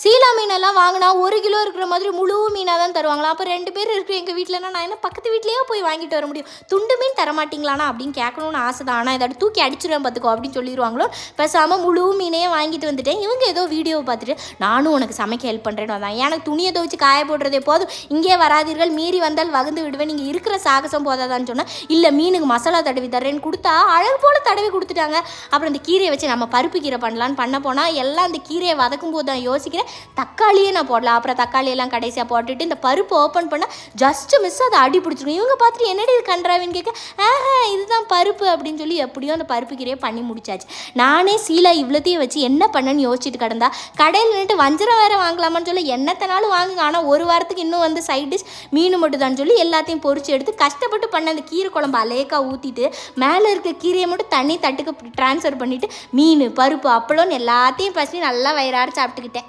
சீலா மீனெல்லாம் வாங்கினா ஒரு கிலோ இருக்கிற மாதிரி முழு மீனாக தான் தருவாங்களா? அப்போ ரெண்டு பேர் இருக்கிற எங்கள் வீட்டிலனா நான் என்ன பக்கத்து வீட்லேயே போய் வாங்கிட்டு வர முடியும். துண்டு மீன் தரமாட்டிங்களாண்ணா அப்படின்னு கேட்கணும்னு ஆசை தான். ஆனால் இதை தூக்கி அடிச்சிருவேன் பார்த்துக்கோ அப்படின்னு சொல்லிடுவாங்களோ? பேசாமல் முழு மீனே வாங்கிட்டு வந்துட்டேன். இவங்க ஏதோ வீடியோவை பார்த்துட்டு நானும் உனக்கு சமைக்க ஹெல்ப் பண்ணுறேன்னு வந்தான் எனக்கு துணியை துவச்சி காய போடுறதே போதும் இங்கே வராதீர்கள் மீறி வந்தால் வகுந்து விடுவேன். நீங்கள் இருக்கிற சாகசம் போதாதான்னு சொன்னால் இல்லை மீனுக்கு மசாலா தடவி தரேன்னு கொடுத்தா அழகு போல் தடவி கொடுத்துட்டாங்க. அப்புறம் இந்த கீரையை வச்சு நம்ம பருப்பு கீரை பண்ணலான்னு பண்ண போனால் எல்லாம் அந்த கீரையை வதக்கும் போது தான் யோசிக்கிறேன் தக்காளியே நான் போடலாம் அப்புறம் தக்காளியெல்லாம் கடைசியாக போட்டுட்டு இந்த பருப்பு ஓப்பன் பண்ணால் ஜஸ்ட்டு மிஸ் அதை அடி பிடிச்சிருக்கும் இவங்க பார்த்துட்டு என்னடி இது கன்றாவின்னு கேட்க ஆஹா இதுதான் பருப்பு. அப்படின்னு சொல்லி எப்படியோ அந்த பருப்பு கீரையை பண்ணி முடிச்சாச்சு. நானே சீலா இவ்வளோத்தையும் வச்சு என்ன பண்ணேன்னு யோசிச்சுட்டு கிடந்தா கடையில் நின்றுட்டு வஞ்சரம் வேற வாங்கலாமான்னு சொல்லி என்னத்தனாலும் வாங்குங்க. ஆனால் ஒரு வாரத்துக்கு இன்னும் வந்து சைட் டிஷ் மீன் மட்டும்தான் சொல்லி எல்லாத்தையும் பொறிச்சு எடுத்து கஷ்டப்பட்டு பண்ண அந்த கீரை குழம்பு அலேக்காக ஊற்றிட்டு மேலே இருக்க கீரையை மட்டும் தண்ணி தட்டுக்கு ட்ரான்ஸ்ஃபர் பண்ணிவிட்டு மீன் பருப்பு அப்பளம்னு எல்லாத்தையும் பசி நல்லா வயிறார சாப்பிட்டுக்கிட்டேன்.